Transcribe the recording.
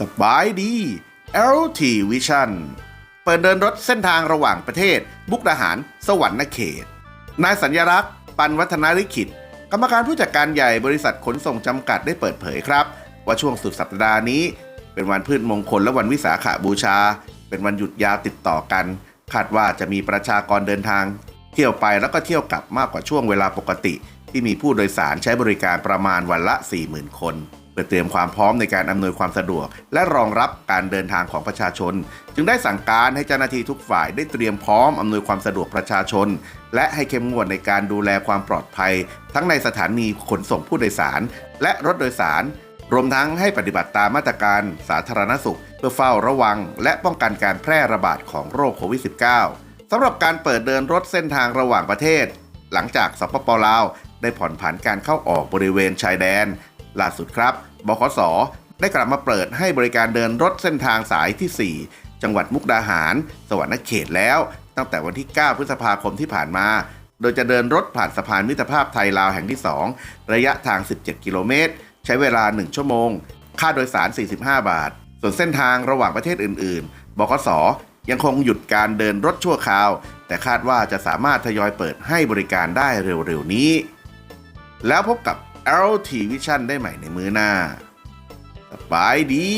สบายดี LT Vision เปิดเดินรถเส้นทางระหว่างประเทศ บุกดาหาร สวรรณเขต นายสัญญรักษ์ ปันวัฒนาลิขิต กรรมการผู้จัดการใหญ่บริษัทขนส่งจำกัดได้เปิดเผยครับ ว่าช่วงสุดสัปดาห์นี้ เป็นวันพืชมงคลและวันวิสาขบูชา เป็นวันหยุดยาวติดต่อกัน คาดว่าจะมีประชากรเดินทาง เที่ยวไปแล้วก็เที่ยวกลับมากกว่าช่วงเวลาปกติ ที่มีผู้โดยสารใช้บริการประมาณวันละ 40,000 คนเพื่อเตรียมความพร้อมในการอำนวยความสะดวก และรองรับการเดินทางของประชาชน จึงได้สั่งการให้เจ้าหน้าที่ทุกฝ่ายได้เตรียมพร้อมอำนวยความสะดวกประชาชน และให้เข้มงวดในการดูแลความปลอดภัย ทั้งในสถานีขนส่งผู้โดยสาร และรถโดยสาร รวมทั้งให้ปฏิบัติตามมาตรการสาธารณสุข เพื่อเฝ้าระวัง และป้องกันการแพร่ระบาดของโรคโควิด -19 สำหรับการเปิดเดินรถเส้นทางระหว่างประเทศ หลังจากสปปลาวได้ผ่อนผันการเข้าออกบริเวณชายแดน ล่าสุดครับ บขส ได้กลับมาเปิดให้บริการเดินรถเส้นทางสายที่ 4 จังหวัดมุกดาหาร สวรรณเขตแล้ว ตั้งแต่วันที่ 9 พฤษภาคมที่ผ่านมา โดยจะเดินรถผ่านสะพานมิตรภาพไทยลาวแห่งที่ 2 ระยะทาง 17 กิโลเมตร ใช้เวลา 1 ชั่วโมง ค่าโดยสาร 45 บาท ส่วนเส้นทางระหว่างประเทศอื่น ๆ บขสยังคงหยุดการเดินรถชั่วคราว แต่คาดว่าจะสามารถทยอยเปิดให้บริการได้เร็ว ๆ นี้ แล้วพบกับ LT Vision ได้ใหม่ในมือหน้า สบายดี